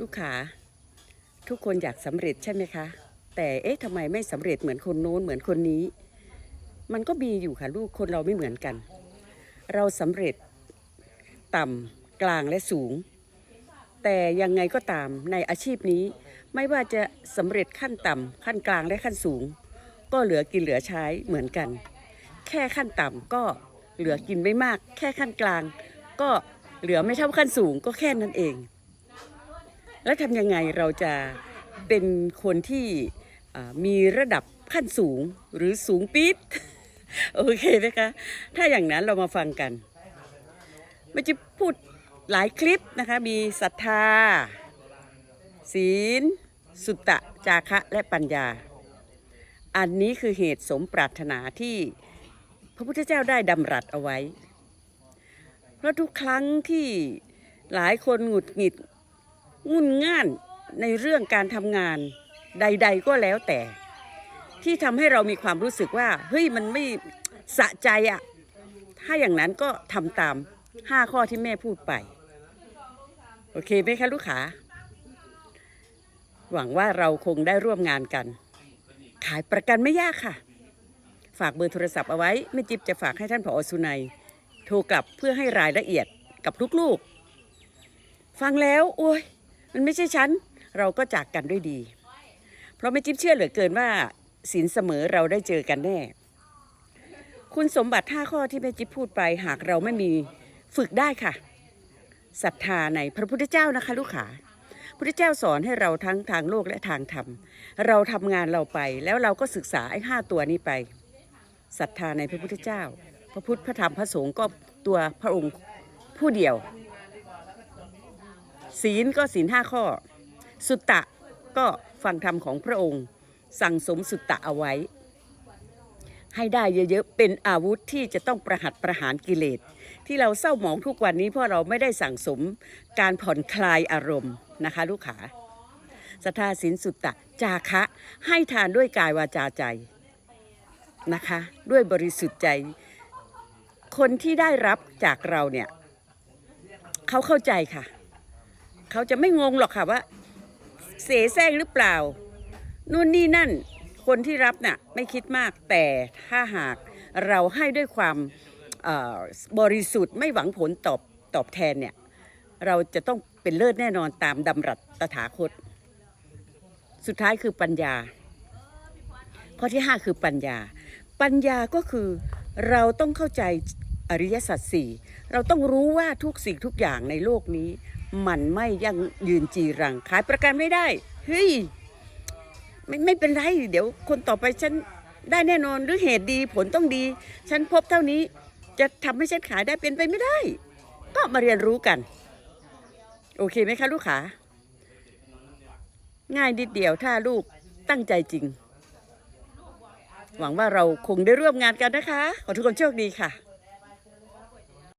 ลูกค้าทุกคนอยากสำเร็จใช่ไหมคะ แต่เอ๊ะทำไมไม่สำเร็จเหมือนคนโน้นเหมือนคนนี้ มันก็มีอยู่ค่ะลูกคนเราไม่เหมือนกัน เราสำเร็จต่ำกลางและสูง แต่ยังไงก็ตามในอาชีพนี้ ไม่ว่าจะสำเร็จขั้นต่ำขั้นกลางและขั้นสูง ก็เหลือกินเหลือใช้เหมือนกัน แค่ขั้นต่ำก็เหลือกินไม่มาก แค่ขั้นกลาง ก็เหลือไม่เท่าขั้นสูงก็แค่นั้นเอง แล้วทำยังไงเราจะเป็นคนที่มีระดับขั้นสูงหรือสูงปี๊ดโอเคไหมคะ ถ้าอย่างนั้นเรามาฟังกันมันจะพูดหลายคลิปนะคะ มีศรัทธา ศีล สุตตะ จาคะ และปัญญา อันนี้คือเหตุสมปรารถนาที่พระพุทธเจ้าได้ดำรัสเอาไว้ เพราะทุกครั้งที่หลายคนหงุดหงิด งุนง่านในเรื่องการทำงานใด ๆ ก็แล้วแต่ ที่ทำให้เรามีความรู้สึกว่า เฮ้ยมันไม่สะใจอะถ้าอย่างนั้นก็ทำตามห้าข้อที่แม่พูดไป โอเคไหมคะลูกค้าหวังว่าเราคงได้ร่วมงานกัน ขายประกันไม่ยากค่ะ ฝากเบอร์โทรศัพท์เอาไว้แม่จิ๊บจะฝากให้ท่านผอสุนัย โทรกลับเพื่อให้รายละเอียดกับลูกๆ ฟังแล้ว โอ้ย มันไม่ใช่ฉัน เราก็จากกันด้วยดี เพราะแม่จิ๊บเชื่อเหลือเกินว่าสินเสมอเราได้เจอกันแน่ คุณสมบัติห้าข้อที่แม่จิ๊บพูดไปหากเราไม่มีฝึกได้ค่ะศรัทธาในพระพุทธเจ้านะคะลูกขาพระพุทธเจ้าสอนให้เราทั้งทางโลกและทางธรรม เราทำงานเราไปแล้วเราก็ศึกษาไอ้ห้าตัวนี้ไปศรัทธาในพระพุทธเจ้า พระพุทธพระธรรมพระสงฆ์ก็ตัวพระองค์ผู้เดียว ศีลก็ศีลห้าข้อ สุตตะก็ฟังธรรมของพระองค์ สั่งสมสุตตะเอาไว้ ให้ได้เยอะๆ เป็นอาวุธที่จะต้องประหัตประหารกิเลส ที่เราเศร้าหมองทุกวันนี้เพราะเราไม่ได้สั่งสมการผ่อนคลายอารมณ์นะคะลูกขาศรัทธาศีลสุตตะจาคะ ให้ทานด้วยกายวาจาใจนะคะ ด้วยบริสุทธิ์ใจ คนที่ได้รับจากเราเนี่ย เขาเข้าใจค่ะ เขาจะไม่งงหรอกค่ะว่า เสแสร้งหรือเปล่า นู่นนี่นั่น คนที่รับน่ะไม่คิดมากแต่ถ้าหากเราให้ด้วยความบริสุทธิ์ไม่หวังผลตอบตอบแทนเนี่ย เราจะต้องเป็นเลิศแน่นอนตามดำรัสตถาคต สุดท้ายคือปัญญา ข้อที่ 5 คือปัญญา ปัญญาก็คือเราต้องเข้าใจอริยสัจสี่เราต้องรู้ว่าทุกสิ่งทุกอย่างในโลกนี้ มันไม่ยั่งยืนจีรังขายประกันไม่ได้เฮ้ยไม่ไม่เป็นไรเดี๋ยวคนต่อไปฉันได้แน่นอนหรือเหตุดีผลต้องดี ฉันพบเท่านี้จะทำให้ฉันขายได้เป็นไปไม่ได้ ก็มาเรียนรู้กัน โอเคไหมคะลูกขาง่ายนิดเดียวถ้าลูกตั้งใจจริง หวังว่าเราคงได้ร่วมงานกันนะคะ ขอทุกคนโชคดีค่ะ